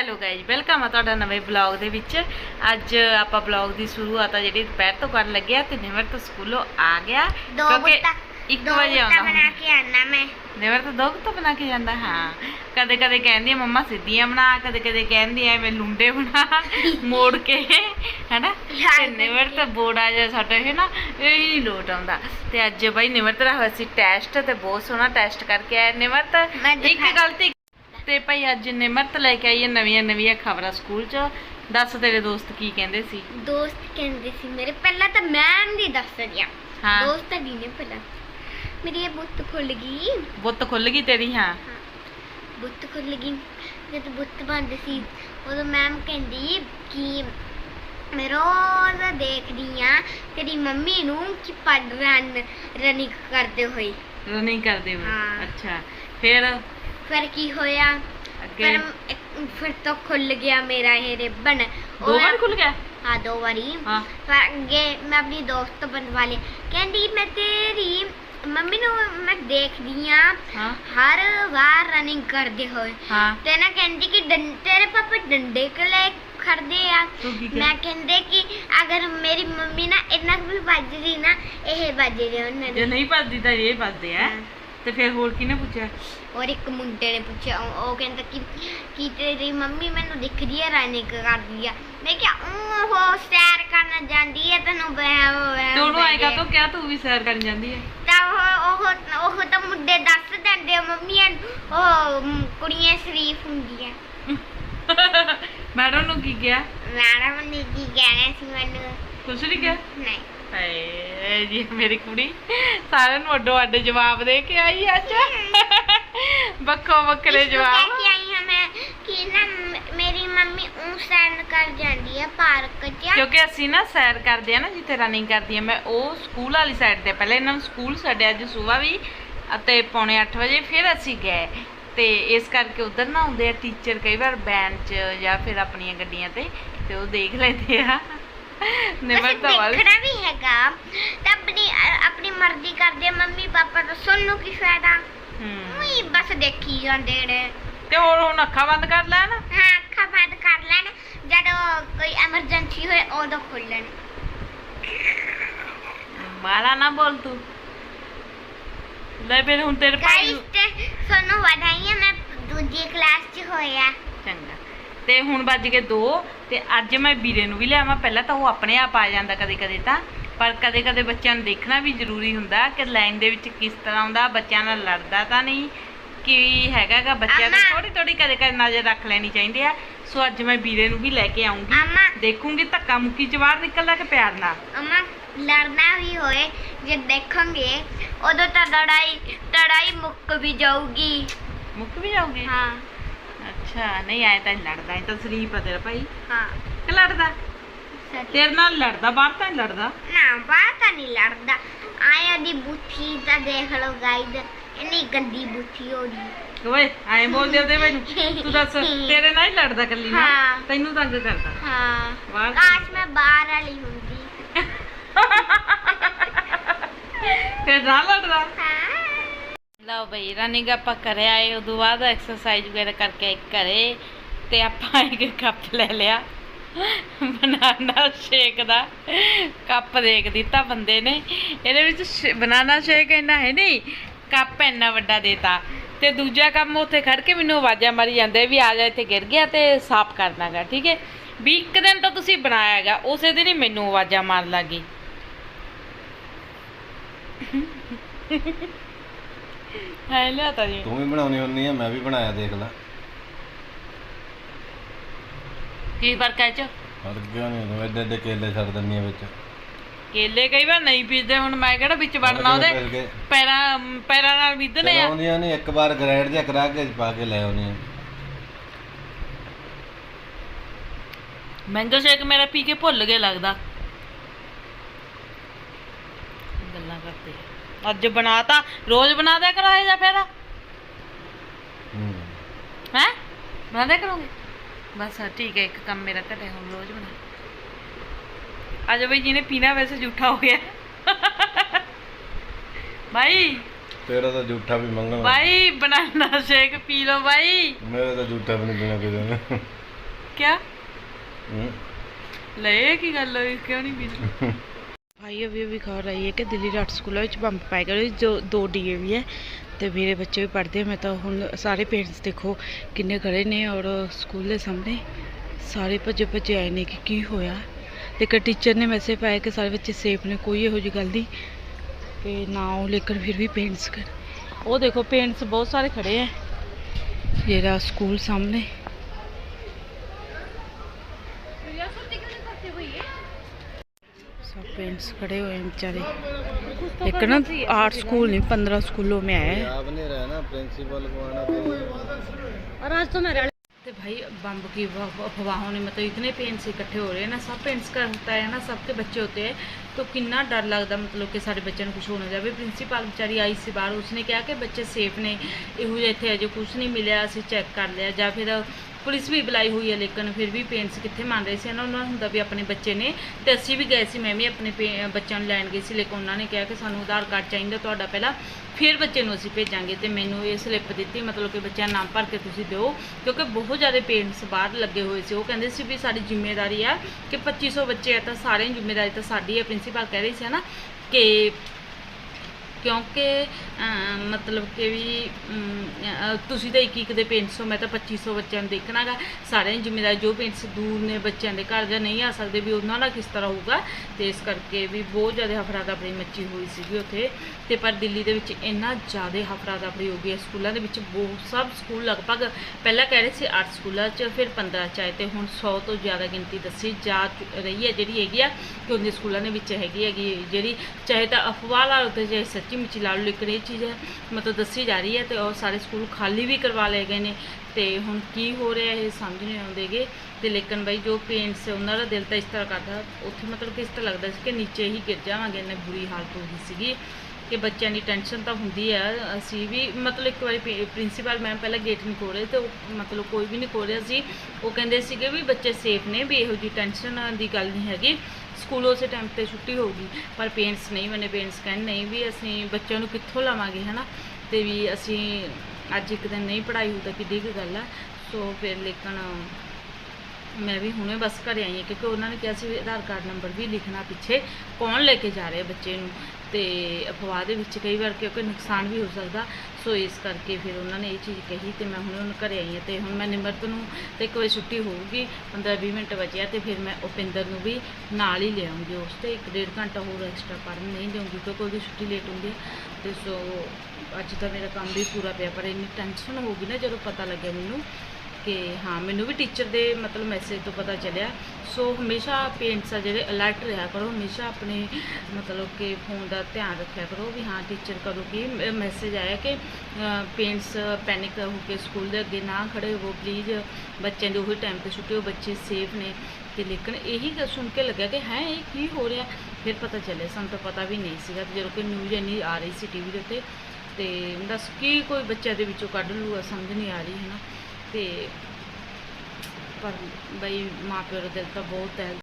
Hello guys welcome ਆ ਤੁਹਾਡਾ ਨਵੇਂ ਬਲੌਗ ਦੇ ਵਿੱਚ। ਅੱਜ ਆਪਾਂ ਬਲੌਗ ਦੀ ਸ਼ੁਰੂਆਤ ਆ ਜਿਹੜੀ ਦੁਪਹਿਰ ਤੋਂ ਕਰਨ ਲੱਗਿਆ ਤੇ ਨਿਮਰਤ ਸਕੂਲੋਂ ਆ ਗਿਆ। ਦੋ ਕਿਉਂਕਿ ਬੁੱਤਾ ਇੱਕ ਦੋ ਵਜੇ ਬੁੱਤਾ ਆਉਂਦਾ ਬਣਾ ਕੇ ਆਣਾ ਮੈਂ। ਨਿਮਰਤ ਦੋ ਕੁ ਬਣਾ ਕੇ ਜਾਂਦਾ ਹਾਂ। ਕਦੇ ਕਦੇ ਕਹਿੰਦੀ ਆ ਮੰਮਾ ਸਿੱਧੀਆਂ ਬਣਾ। ਕਦੇ ਕਦੇ ਕਹਿੰਦੀ ਆ ਮੈਂ ਲੁੰਡੇ ਬਣਾ। ਮੋੜ ਕੇ ਹੈਨਾ? ਤੇ ਯਾਰ ਨਿਮਰਤ ਬੋੜਾ ਜਿਹਾ ਸਾਡਾ ਹੈ ਨਾ ਇਹ ਹੀ ਲੋਟ ਆਉਂਦਾ। ਤੇ ਅੱਜ ਬਾਈ ਨਿਮਰਤ ਦਾ ਹੋਇਆ ਸੀ ਟੈਸਟ ਤੇ ਬਹੁਤ ਸੋਹਣਾ ਟੈਸਟ ਕਰਕੇ ਆਇਆ। ਨਿਮਰਤ ਮੈਂ ਇੱਕ ਗਲਤੀ ਤੇ ਭਾਈ ਅੱਜ ਨਿਮਰਤ ਲੈ ਕੇ ਆਈ ਹੈ ਨਵੀਆਂ ਨਵੀਆਂ ਖਬਰਾਂ ਸਕੂਲ ਚ। ਦੱਸ ਤੇਰੇ ਦੋਸਤ ਕੀ ਕਹਿੰਦੇ ਸੀ? ਦੋਸਤ ਕਹਿੰਦੇ ਸੀ ਮੇਰੇ ਪਹਿਲਾਂ ਤਾਂ ਮੈਮ ਦੀ ਦੱਸ ਰਿਆ ਹਾਂ। ਦੋਸਤ ਦੀ ਨੇ ਪਹਿਲਾਂ ਮੇਰੀ ਇਹ ਬੁੱਤ ਖੁੱਲ ਗਈ। ਬੁੱਤ ਖੁੱਲ ਗਈ ਤੇਰੀ ਹਾਂ। ਬੁੱਤ ਖੁੱਲ ਗਈ। ਜਦ ਬੁੱਤ ਬੰਦ ਸੀ ਉਦੋਂ ਮੈਮ ਕਹਿੰਦੀ ਕਿ ਮੈਂ ਰੋਜ਼ ਦੇਖਦੀ ਆ ਤੇਰੀ ਮੰਮੀ ਨੂੰ ਕਿ ਪੜ ਰਨ ਰਨਿੰਗ ਕਰਦੇ ਹੋਏ। ਰਨਿੰਗ ਕਰਦੇ ਹੋਏ। ਹਾਂ। ਅੱਛਾ। ਫਿਰ ਫਿਰ ਕੀ ਹੋਇਆ? ਅੱਗੇ। ਫਿਰ ਤਾਂ ਖੁੱਲ ਗਿਆ ਮੇਰਾ ਇਹ ਰਿਬਨ। ਦੋ ਵਾਰ ਖੁੱਲ ਗਿਆ? ਹਾਂ ਦੋ ਵਾਰੀ। ਹਾਂ। ਫਿਰ ਅੱਗੇ ਮੈਂ ਆਪਣੀ ਦੋਸਤ ਬਣਵਾ ਲਈ ਕਹਿੰਦੀ ਮੈਂ ਤੇਰੀ ਮੰਮੀ ਨੂੰ ਮੈਂ ਦੇਖਦੀ ਆ। ਹਾਂ। ਹਰ ਵਾਰ ਰਨਿੰਗ ਕਰਦੇ ਹੋਏ। ਹਾਂ। ਤੇ ਨਾ ਕਹਿੰਦੀ ਕਿ ਡੰ- ਤੇਰੇ ਪਾਪਾ ਡੰਡੇ ਕਲੇ ਖੜਦੇ ਆ। ਤੂੰ ਕੀ ਮੈਂ ਕਿਹਾ ਕਹਿੰਦੇ ਕਿ ਅਗਰ ਮੇਰੀ ਮੰਮੀ ਨਾ ਇੰਨਾ ਕੁ ਵੀ ਵੱਜਦੀ ਨਾ ਇਹ ਵੱਜਦੇ ਉਹਨਾਂ। ਜੇ ਨੂੰ ਨਹੀਂ ਭੱਜਦੀ ਤਾਂ ਇਹ ਭੱਜਦੇ ਆ। ਹਾਂ। ਤੇ ਫਿਰ ਹੋਰ ਕਿਹਨੇ ਪੁੱਛਿਆ? ਔਰ ਇੱਕ ਮੁੰਡੇ ਨੇ ਪੁੱਛਿਆ ਉਹ ਉਹ ਕਹਿੰਦਾ ਕਿ ਕੀ ਤੇਰੀ ਮੰਮੀ ਮੈਨੂੰ ਦਿਖਦੀ ਹੈ ਰਨਿੰਗ ਕਰਦੀ ਆ। ਮੈਂ ਕਿਹਾ "ਊਂ, ਉਹ ਸੈਰ ਕਰਨ ਜਾਂਦੀ ਹੈ ਤੈਨੂੰ ਵਹਿਮ ਵਹਿਮ ਤੇ ਉਹਨੂੰ ਪੈ ਆਏਗਾ ਗਏ।" ਤਾਂ ਕਿਹਾ ਤੂੰ ਵੀ ਸੈਰ ਕਰਨ ਜਾਂਦੀ ਹੈ ਤਾਂ ਉਹ ਉਹ ਉਹ ਤਾਂ ਮੁੰਡੇ ਦੱਸ ਦਿੰਦੇ ਆ ਮੰਮੀਆਂ ਨੂੰ, ਉਹ ਮ, ਕੁੜੀਆਂ ਸ਼ਰੀਫ ਹੁੰਦੀਆਂ। ਮੈਡਮ ਨੂੰ ਕੀ ਕਿਹਾ? ਮੈਡਮ ਨੇ ਕੀ ਕਹਿਣਾ ਸੀ ਮੈਨੂੰ? ਕੁਛ ਨਹੀਂ ਕਿਹਾ? ਨਹੀਂ। ਹਾਏ ਜੀ ਮੇਰੀ ਕੁੜੀ ਸਾਰਿਆਂ ਨੂੰ ਅੱਡੋ ਅੱਡ ਜਵਾਬ ਦੇ ਕੇ ਆਈ ਅੱਜ ਬੱਕੋ ਬੱਕਰੇ ਜਵਾਬ। ਕੇ ਆਈ ਹਾਂ ਮੈਂ ਕਿ ਨਾ ਮੇਰੀ ਮੰਮੀ ਉਹ ਸੈਰ ਕਰ ਜਾਂਦੀ ਹੈ ਪਾਰਕ 'ਚ। ਕਿਉਂਕਿ ਅਸੀਂ ਨਾ ਸੈਰ ਕਰਦੇ ਆ ਨਾ ਜਿੱਥੇ ਰਨਿੰਗ ਕਰਦੀ ਆ ਮੈਂ ਉਹ ਸਕੂਲ ਵਾਲੀ ਸਾਈਡ ਤੇ ਪਹਿਲੇ ਇਹਨਾਂ ਨੂੰ ਸਕੂਲ ਛੱਡਿਆ ਅੱਜ ਸਵੇਰ ਵੀ ਅਤੇ ਪੌਣੇ 8 ਵਜੇ ਫਿਰ ਅਸੀਂ ਗਏ। ਤੇ ਇਸ ਕਰਕੇ ਉਧਰ ਨਾ ਆਉਂਦੇ ਆ ਟੀਚਰ ਕਈ ਵਾਰ ਵੈਨ 'ਚ ਜਾਂ ਫਿਰ ਆਪਣੀਆਂ ਗੱਡੀਆਂ ਤੇ ਤੇ ਉਹ ਦੇਖ ਲੈਂਦੇ ਆ। ਨਿਮਰ ਤਾਂ ਵਾਲ ਦੇਖਣਾ ਵੀ ਹੈਗਾ। ਤਾਂ ਆਪਣੀ ਆਪਣੀ ਮਰਜ਼ੀ ਕਰਦੇ ਮੰਮੀ ਪਾਪਾ ਤੋਂ ਸੁਣ ਨੂੰ ਕੀ ਫਾਇਦਾ? ਹੂੰ। ਉਹੀ ਬਸ ਦੇਖੀ ਜਾਂਦੇ ਨੇ। ਤੇ ਹੋਰ ਹੁਣ ਅੱਖਾਂ ਬੰਦ ਕਰ ਲੈਣ? ਹਾਂ ਅੱਖਾਂ ਬੰਦ ਕਰ ਲੈਣ। ਜਦੋਂ ਕੋਈ ਐਮਰਜੈਂਸੀ ਹੋਏ ਉਦੋਂ ਖੋਲਣ। ਮਾਲਾ ਨਾ ਬੋਲ ਤੂੰ। ਲੈ ਫਿਰ ਹੁਣ ਤੇਰੇ ਭਾਈ ਗਾਇਸ ਤੇ ਤੁਹਾਨੂੰ ਵਧਾਈਆਂ ਮੈਂ ਦੂਜੀ ਕਲਾਸ 'ਚ ਹੋਇਆ। ਚੰਗਾ। ਤੇ ਹੁਣ ਵੱਜ ਗਏ 2 ਤੇ ਅੱਜ ਮੈਂ ਵੀਰੇ ਨੂੰ ਵੀ ਲਿਆਵਾਂ। ਪਹਿਲਾਂ ਤਾਂ ਉਹ ਆਪਣੇ ਆਪ ਆ ਜਾਂਦਾ ਕਦੇ ਕਦੇ ਤਾਂ ਪਰ ਕਦੇ ਕਦੇ ਬੱਚਿਆਂ ਨੂੰ ਦੇਖਣਾ ਵੀ ਜ਼ਰੂਰੀ ਹੁੰਦਾ ਕਿ ਲਾਈਨ ਦੇ ਵਿੱਚ ਕਿਸ ਤਰ੍ਹਾਂ ਹੁੰਦਾ ਬੱਚਿਆਂ ਨਾਲ ਲੜਦਾ ਤਾਂ ਨਹੀਂ ਕੀ ਹੈਗਾਗਾ ਬੱਚਿਆਂ ਦੀ। ਥੋੜੀ ਥੋੜੀ ਕਦੇ ਕਦੇ ਨਜ਼ਰ ਰੱਖ ਲੈਣੀ ਚਾਹੀਦੀ ਆ। ਸੋ ਅੱਜ ਮੈਂ ਵੀਰੇ ਨੂੰ ਵੀ ਲੈ ਕੇ ਆਉਂਗੀ। ਦੇਖੂੰਗੀ ਧੱਕਾ ਮੁੱਕੀ ਚ ਬਾਹਰ ਨਿਕਲਦਾ ਕਿ ਪਿਆਰ ਨਾਲ? ਅਮਾ ਲੜਨਾ ਵੀ ਹੋਏ ਜੇ ਦੇਖਾਂਗੇ ਉਦੋਂ ਤਾਂ ਲੜਾਈ ਲੜਾਈ ਮੁੱਕ ਵੀ ਜਾਊਗੀ। ਮੁੱਕ ਵੀ ਜਾਊਗੀ? ਹਾਂ। ਅੱਛਾ ਨਹੀਂ ਆਏ ਤਾਂ ਨੀ ਲੜਦਾ ਇਹ ਤਾਂ ਸ਼ਰੀਫ ਆ ਤੇਰਾ ਭਾਈ। ਹਾਂ। ਕਿ ਲੜਦਾ? ਸੱਚ। ਤੇਰੇ ਨਾਲ ਲੜਦਾ ਬਾਹਰ ਤਾਂ ਨੀ ਲੜਦਾ? ਨਾ ਬਾਹਰ ਤਾਂ ਨਹੀਂ ਲੜਦਾ। ਆਇਆ ਦੀ ਬੁੱਥੀ ਤਾਂ ਦੇਖ ਲਓ ਗਾਈਡ ਇੰਨੀ ਗੰਦੀ ਬੁੱਥੀ ਹੋ ਗਈ ਓਏ ਐਂ ਬੋਲਦੇ ਉਹਦੇ ਮੈਨੂੰ ਤੂੰ ਦੱਸ ਤੇਰੇ ਨਾਲ ਹੀ ਲੜਦਾ ਕੱਲੀ ਨਾਲ ਹਾਂ। ਤੈਨੂੰ ਤੰਗ ਕਰਦਾ? ਹਾਂ। ਬਾਹਰ ਕਾਸ਼ ਮੈਂ ਬਾਹਰ ਵਾਲੀ ਹੁੰਦੀ। ਫਿਰ ਨਾ ਲੜਦਾ? ਹਾਂ। ਲਓ ਬਈ ਰਨਿੰਗ ਆਪਾਂ ਕਰੇ ਆਏ, ਉਦੋਂ ਬਾਅਦ ਐਕਸਰਸਾਈਜ਼ ਵਗੈਰਾ ਕਰਕੇ ਘਰੇ ਤੇ ਆਪਾਂ ਇੱਕ ਕੱਪ ਲੈ ਲਿਆ। ਬਨਾਨਾ ਸ਼ੇਕ ਦਾ ਕੱਪ ਦੇਖ ਦਿੱਤਾ ਬੰਦੇ ਨੇ। ਇਹਦੇ ਵਿੱਚ ਬਨਾਨਾ ਸ਼ੇਕ ਇੰਨਾ ਹੈ ਨਹੀਂ ਕੱਪ ਇੰਨਾ ਵੱਡਾ ਦੇਤਾ। ਤੇ ਦੂਜਾ ਕੰਮ ਉੱਥੇ ਖੜ ਕੇ ਮੈਨੂੰ ਆਵਾਜ਼ਾਂ ਮਾਰੀ ਜਾਂਦੇ ਵੀ ਆ ਜਾ, ਇੱਥੇ ਗਿਰ ਗਿਆ ਤੇ ਸਾਫ਼ ਕਰਨਾਗਾ ਠੀਕ ਹੈ? ਵੀ ਇੱਕ ਦਿਨ ਤਾਂ ਤੁਸੀਂ ਬਣਾਇਆਗਾ ਉਸੇ ਦਿਨ ਹੀ ਮੈਨੂੰ ਆਵਾਜ਼ਾਂ ਮਾਰਨ ਲੱਗੀ ਹੈ ਲਿਆ ਜੀ। ਤੂੰ ਵੀ ਬਣਾਉਣੀ ਹੁੰਨੀ ਆ ਮੈਂ ਵੀ ਬਣਾਇਆ ਦੇਖ ਲੈ। ਕੀ ਫ਼ਰਕ ਹੈ ਚ? ਹਰ ਕਿਉਂ ਨਹੀਂ ਤੂੰ ਐਡੇ ਐਡੇ ਕੇਲੇ ਛੱਡ ਦਿੰਨੀ ਆ ਵਿੱਚ। ਕੇਲੇ ਕਈ ਵਾਰ ਨਹੀਂ ਪੀਂਦੇ ਹੁਣ ਮੈਂ ਕਿਹੜਾ ਵਿੱਚ ਵੜਨਾ ਉਹਦੇ? ਪੈਰਾਂ ਪੈਰਾਂ ਨਾਲ ਵਿਧਨੇ ਆ। ਚਲਾਉਂਦੀਆਂ ਨਹੀਂ ਇੱਕ ਵਾਰ ਗ੍ਰਾਈਂਡ ਜਿਹਾ ਕਰਾ ਕੇ ਪਾ ਕੇ ਲੈ ਆਉਣੀ ਆ। ਮੈਂਗੋ ਸ਼ੇਕ ਮੇਰਾ ਪੀ ਕੇ ਭੁੱਲ ਗਏ ਲੱਗਦਾ। ਗੱਲਾਂ ਕਰਦੇ। ਅੱਜ ਬਣਾਤਾ ਰੋਜ਼ ਬਣਾ ਦਿਆ ਕਰੋ ਇਹ ਜਾਂ ਫਿਰ ਹੂੰ। ਹੈ? ਬਣਾ ਦਿਆ ਕਰੋਗੇ? ਬਸ ਠੀਕ ਹੈ ਇੱਕ ਕੰਮ ਮੇਰਾ ਘਟਿਆ ਹੁਣ ਰੋਜ਼ ਬਣਾ। ਅੱਜ ਬਈ ਜਿਹਨੇ ਪੀਣਾ ਵੈਸੇ ਝੂਠਾ ਹੋ ਗਿਆ। ਭਾਈ ਤੇਰਾ ਤਾਂ ਝੂਠਾ ਵੀ ਮੰਗਣਾ। ਭਾਈ ਬਨਾਨਾ ਸ਼ੇਕ ਪੀ ਲਓ ਭਾਈ ਮੇਰਾ ਤਾਂ ਝੂਠਾ ਵੀ ਨਹੀਂ ਪੀਣਾ ਕਿਸੇ ਨੇ। ਲਏ ਕੀ ਗੱਲ ਹੋਈ? ਕਿਉਂ ਨਹੀਂ ਪੀਣਾ ਭਾਈ ਅਭੀ ਅਭੀ ਖਬਰ ਆਈ ਹੈ ਕਿ ਦਿੱਲੀ ਰਾਟ ਸਕੂਲਾਂ ਵਿੱਚ ਬੰਬ ਪਾਏ ਗਏ ਜੋ ਦੋ ਡੀਏਵੀ ਹੈ ਤੇ ਮੇਰੇ ਬੱਚੇ ਵੀ ਪੜ੍ਹਦੇ ਮੈਂ ਤਾਂ ਹੁਣ ਸਾਰੇ ਪੇਰੈਂਟਸ ਦੇਖੋ ਕਿੰਨੇ ਖੜੇ ਨੇ ਔਰ ਸਕੂਲ ਦੇ ਸਾਹਮਣੇ ਸਾਰੇ ਭੱਜੇ ਭੱਜੇ ਆਏ ਨੇ ਕਿ ਕੀ ਹੋਇਆ। ਲੇਕਿਨ ਟੀਚਰ ਨੇ ਮੈਸੇਜ ਪਾਇਆ ਕਿ ਸਾਰੇ ਬੱਚੇ ਸੇਫ ਨੇ, ਕੋਈ ਇਹੋ ਜਿਹੀ ਗੱਲ ਨਹੀਂ ਕਿ ਨਾ ਉਹ ਲੇਕਿਨ ਫਿਰ ਵੀ ਪੇਰੈਂਟਸ ਉਹ ਦੇਖੋ ਪੇਰੈਂਟਸ ਬਹੁਤ ਸਾਰੇ ਖੜੇ ਹੈ ਜਿਹੜਾ ਸਕੂਲ ਸਾਹਮਣੇ सब पेरेंट्स खड़े हुए हैं बेचारे एक ना आठ स्कूल नहीं पंद्रह स्कूलों में आए हैं ਆਪ ਨਹੀਂ ਰਹਿਣਾ ਪ੍ਰਿੰਸੀਪਲ को आना चाहिए और आज तो मैं तो भाई बम्ब की अफ- अफवाहों ने मतलब इतने पेरेंट्स इकट्ठे हो रहे हैं ना सब पेरेंट्स का होता है ना सबके बच्चे होते हैं तो कितना डर लगता मतलब कि सारे बच्चों ਨੂੰ ਕੁਝ ਹੋ ਨਾ ਜਾਵੇ ਪ੍ਰਿੰਸੀਪਲ ਵਿਚਾਰੀ ਆਈ ਸੀ ਬਾਹਰ ਉਸਨੇ ਕਿਹਾ ਕਿ ਬੱਚੇ ਸੇਫ ਨੇ ਇਹੋ ਜਿਹਾ ਇੱਥੇ ਅਜੇ ਕੁਝ ਨਹੀਂ ਮਿਲਿਆ ਅਸੀਂ ਚੈੱਕ ਕਰ ਲਿਆ ਜਾਂ ਫਿਰ ਪੁਲਿਸ ਵੀ ਬੁਲਾਈ ਹੋਈ ਹੈ, ਲੇਕਿਨ ਫਿਰ ਵੀ ਪੇਰੈਂਟਸ ਕਿੱਥੇ ਮੰਨ ਰਹੇ ਸੀ? ਨਾ ਉਹਨਾਂ ਨੂੰ ਹੁੰਦਾ ਵੀ ਆਪਣੇ ਬੱਚੇ ਨੇ ਤੇ ਅਸੀਂ ਵੀ ਗਏ ਸੀ, ਮੈਂ ਵੀ ਆਪਣੇ ਪੇ- ਬੱਚਿਆਂ ਨੂੰ ਲੈਣ ਗਈ ਸੀ, ਲੇਕਿਨ ਉਹਨਾਂ ਨੇ ਕਿਹਾ ਕਿ ਸਾਨੂੰ ਆਧਾਰ ਕਾਰਡ ਚਾਹੀਦਾ ਤੁਹਾਡਾ ਪਹਿਲਾਂ, ਫਿਰ ਬੱਚੇ ਨੂੰ ਅਸੀਂ ਭੇਜਾਂਗੇ ਤੇ ਮੈਨੂੰ ਇਹ ਸਲਿੱਪ ਦਿੱਤੀ, ਮਤਲਬ ਕਿ ਬੱਚਿਆਂ ਦਾ ਨਾਮ ਭਰ ਕੇ ਤੁਸੀਂ ਦਿਓ, ਕਿਉਂਕਿ ਬਹੁਤ ਜ਼ਿਆਦਾ ਪੇਰੈਂਟਸ ਬਾਹਰ ਲੱਗੇ ਹੋਏ ਸੀ। ਉਹ ਕਹਿੰਦੇ ਸੀ ਵੀ ਸਾਡੀ ਜ਼ਿੰਮੇਵਾਰੀ ਆ ਕਿ 2500 ਬੱਚੇ ਆ ਤਾਂ ਸਾਰਿਆਂ ਦੀ ਜ਼ਿੰਮੇਵਾਰੀ ਤਾਂ ਸਾਡੀ ਹੈ ਪ੍ਰਿੰਸੀਪਲ ਕਹਿ ਰਹੀ ਸੀ ਨਾ ਕਿ ਕਿਉਂਕਿ ਮਤਲਬ ਕਿ ਵੀ ਤੁਸੀਂ ਤਾਂ ਇੱਕ ਇੱਕ ਦੇ ਪੇਰੈਂਟਸ ਹੋ ਮੈਂ ਤਾਂ 2500 ਬੱਚਿਆਂ ਨੂੰ ਦੇਖਣਾਗਾ ਸਾਰਿਆਂ ਦੀ ਜ਼ਿੰਮੇਵਾਰੀ ਜੋ ਪੇਰੈਂਟਸ ਦੂਰ ਨੇ ਬੱਚਿਆਂ ਦੇ ਘਰ ਜਾਂ ਨਹੀਂ ਆ ਸਕਦੇ ਵੀ ਉਹਨਾਂ ਦਾ ਕਿਸ ਤਰ੍ਹਾਂ ਹੋਊਗਾ। ਤੇ ਇਸ ਕਰਕੇ ਵੀ ਬਹੁਤ ਜ਼ਿਆਦਾ ਹਫਰਾ ਦਫਰੀ ਮੱਚੀ ਹੋਈ ਸੀਗੀ ਉੱਥੇ। ਤੇ ਪਰ ਦਿੱਲੀ ਦੇ ਵਿੱਚ ਇੰਨਾ ਜ਼ਿਆਦਾ ਹਫਰਾ ਦਫਰੀ ਹੋ ਗਈ ਹੈ। ਸਕੂਲਾਂ ਦੇ ਵਿੱਚ ਬਹੁਤ, ਸਭ ਸਕੂਲ ਲਗਭਗ ਪਹਿਲਾਂ ਕਹਿ ਰਹੇ ਸੀ 8 ਸਕੂਲਾਂ 'ਚ, ਫਿਰ 15 'ਚ ਆਏ ਤੇ ਹੁਣ 100 ਤੋਂ ਜ਼ਿਆਦਾ ਗਿਣਤੀ ਦੱਸੀ ਜਾ ਚੁ- ਰਹੀ ਹੈ। ਜਿਹੜੀ ਹੈਗੀ ਆ, ਕਿ ਉਹਦੇ ਸਕੂਲਾਂ ਦੇ ਵਿੱਚ ਹੈਗੀ ਹੈਗੀ ਜਿਹੜੀ, ਚਾਹੇ ਤਾਂ ਅਫਵਾਹ ਲਾ ਲਓ ਤੇ ਚਾਹੇ ਸੱਚੀ ਮੁੱਚੀ ਲਾ ਲਓ, ਲੇਕਿਨ ਇਹ ਚੀਜ਼ ਹੈ, ਮਤਲਬ ਦੱਸੀ ਜਾ ਰਹੀ ਹੈ ਤੇ ਉਹ ਸਾਰੇ ਸਕੂਲ ਖਾਲੀ ਵੀ ਕਰਵਾ ਲਏ ਗਏ ਨੇ ਤੇ ਹੁਣ ਕੀ ਹੋ ਰਿਹਾ ਇਹ ਸਮਝ ਨਹੀਂ ਆਉਂਦੇਗੇ। ਤੇ ਲੇਕਿਨ ਬਈ ਜੋ ਪੇਰੈਂਟਸ ਉਹਨਾਂ ਦਾ ਦਿਲ ਤਾਂ ਇਸ ਤਰ੍ਹਾਂ ਕਰਦਾ, ਉੱਥੇ ਮਤਲਬ ਕਿ ਇਸ ਤਰ੍ਹਾਂ ਲੱਗਦਾ ਸੀ ਕਿ ਨੀਚੇ ਹੀ ਗਿਰ ਜਾਵਾਂਗੇ, ਇੰਨੇ ਬੁਰੀ ਹਾਲਤ ਹੋ ਗਈ ਸੀਗੀ। ਕਿ ਬੱਚਿਆਂ ਦੀ ਟੈਨਸ਼ਨ ਤਾਂ ਹੁੰਦੀ ਹੈ ਅਸੀਂ ਵੀ ਮਤਲਬ ਇੱਕ ਵਾਰੀ ਪ੍ਰਿੰਸੀਪਲ ਮੈਮ ਪਹਿਲਾਂ ਗੇਟ ਨਹੀਂ ਖੋਲ੍ਹ ਰਹੇ ਤੇ ਉਹ ਮਤਲਬ ਕੋਈ ਵੀ ਨਹੀਂ ਖੋਲ੍ਹ ਰਿਹਾ ਸੀ। ਉਹ ਕਹਿੰਦੇ ਸੀਗੇ ਵੀ ਬੱਚੇ ਸੇਫ ਨੇ, ਵੀ ਇਹੋ ਜਿਹੀ ਟੈਨਸ਼ਨ ਦੀ ਗੱਲ ਨਹੀਂ ਹੈਗੀ। ਸਕੂਲ ਉਸੇ ਟਾਈਮ ਤੇ ਛੁੱਟੀ ਹੋਊਗੀ ਪਰ ਪੇਰੈਂਟਸ ਨਹੀਂ ਮੰਨੇ ਪੇਰੈਂਟਸ ਕਹਿਣ ਨਹੀਂ ਵੀ ਅਸੀਂ ਬੱਚਿਆਂ ਨੂੰ ਕਿੱਥੋਂ ਲਾਵਾਂਗੇ, ਹਨਾ? ਤੇ ਵੀ ਅਸੀਂ ਅੱਜ ਇੱਕ ਦਿਨ ਨਹੀਂ ਪੜ੍ਹਾਈ ਹੋਊ ਤਾਂ ਕਿੱਡੀ ਕੁ ਗੱਲ ਆ। ਸੋ ਫਿਰ ਲੇਕਿਨ ਮੈਂ ਵੀ ਹੁਣੇ ਬਸ ਘਰੇ ਆਈ ਹਾਂ, ਕਿਉਂਕਿ ਉਹਨਾਂ ਨੇ ਕਿਹਾ ਸੀ ਆਧਾਰ ਕਾਰਡ ਨੰਬਰ ਵੀ ਲਿਖਣਾ ਪਿੱਛੇ, ਕੌਣ ਲੈ ਕੇ ਜਾ ਰਿਹਾ ਬੱਚੇ ਨੂੰ? ਤੇ ਅਫਵਾਹ ਦੇ ਵਿੱਚ ਕਈ ਵਾਰ ਕਿਉਂਕਿ ਨੁਕਸਾਨ ਵੀ ਹੋ ਸਕਦਾ। ਸੋ ਇਸ ਕਰਕੇ ਫਿਰ ਉਹਨਾਂ ਨੇ ਇਹ ਚੀਜ਼ ਕਹੀ ਤੇ ਮੈਂ ਹੁਣ ਉਹਨਾਂ ਘਰੇ ਆਈ ਹਾਂ ਤੇ ਹੁਣ ਮੈਂ ਨਿਮਰਤ ਨੂੰ ਤੇ ਇੱਕ ਵਜੇ ਛੁੱਟੀ ਹੋਊਗੀ 15-20 ਮਿੰਟ ਬਚਿਆ ਤੇ ਫਿਰ ਮੈਂ ਉਪਿੰਦਰ ਨੂੰ ਵੀ ਨਾਲ ਹੀ ਲਿਆਉਂਗੀ ਉਸ ਤੇ ਇੱਕ ਡੇਢ ਘੰਟਾ ਹੋਰ ਐਕਸਟਰਾ ਪੜ੍ਹਨ ਨਹੀਂ ਦੇਵਾਂਗੀ ਕਿਉਂਕਿ ਉਹਦੀ ਛੁੱਟੀ ਲੇਟ ਹੁੰਦੀ ਹੈ ਤੇ ਸੋ ਅੱਜ ਤਾਂ ਮੇਰਾ ਕੰਮ ਵੀ ਪੂਰਾ ਪਿਆ ਪਰ ਇੰਨੀ ਟੈਨਸ਼ਨ ਹੋ ਗਈ ਨਾ ਜਦੋਂ ਪਤਾ ਲੱਗਿਆ ਮੈਨੂੰ। ਕਿ ਹਾਂ, ਮੈਨੂੰ ਵੀ ਟੀਚਰ ਦੇ ਮਤਲਬ ਮੈਸੇਜ ਤੋਂ ਪਤਾ ਚੱਲਿਆ। ਸੋ ਹਮੇਸ਼ਾ ਪੇਰੈਂਟਸ ਆ ਜਿਹੜੇ ਅਲਰਟ ਰਿਹਾ ਕਰੋ, ਹਮੇਸ਼ਾ ਆਪਣੇ ਮਤਲਬ ਕਿ ਫੋਨ ਦਾ ਧਿਆਨ ਰੱਖਿਆ ਕਰੋ ਵੀ ਹਾਂ ਟੀਚਰ ਕਦੋਂ ਕੀ ਮੈਸੇਜ ਆਇਆ ਕਿ ਪੇਰੈਂਟਸ ਪੈਨਿਕ ਹੋ ਕੇ ਸਕੂਲ ਦੇ ਅੱਗੇ ਨਾ ਖੜੇ ਹੋਵੋ ਪਲੀਜ਼ ਬੱਚਿਆਂ ਦੇ ਉਹੀ ਟਾਈਮ ਤੇ ਛੁੱਟੀ ਹੋ ਬੱਚੇ ਸੇਫ ਨੇ। ਤੇ ਲੇਕਿਨ ਇਹੀ ਗੱਲ ਸੁਣ ਕੇ ਲੱਗਿਆ ਕਿ ਹੈ, ਇਹ ਕੀ ਹੋ ਰਿਹਾ? ਫਿਰ ਪਤਾ ਚੱਲਿਆ, ਸਾਨੂੰ ਤਾਂ ਪਤਾ ਵੀ ਨਹੀਂ ਸੀਗਾ ਜਦੋਂ ਕਿ ਨਿਊਜ਼ ਇੰਨੀ ਆ ਰਹੀ ਸੀ ਟੀਵੀ ਦੇ ਉੱਤੇ। ਤੇ ਦੱਸ ਕੀ ਕੋਈ ਬੱਚਿਆਂ ਦੇ ਵਿੱਚੋਂ ਕੱਢ ਲੂਗਾ ਸਮਝ ਨਹੀਂ ਆ ਰਹੀ ਹੈ ਨਾ ਤੇ ਪਰ ਬਈ ਮਾਂ ਪਿਓ ਦਾ ਦਿਲ ਤਾਂ ਬਹੁਤ ਹੈ।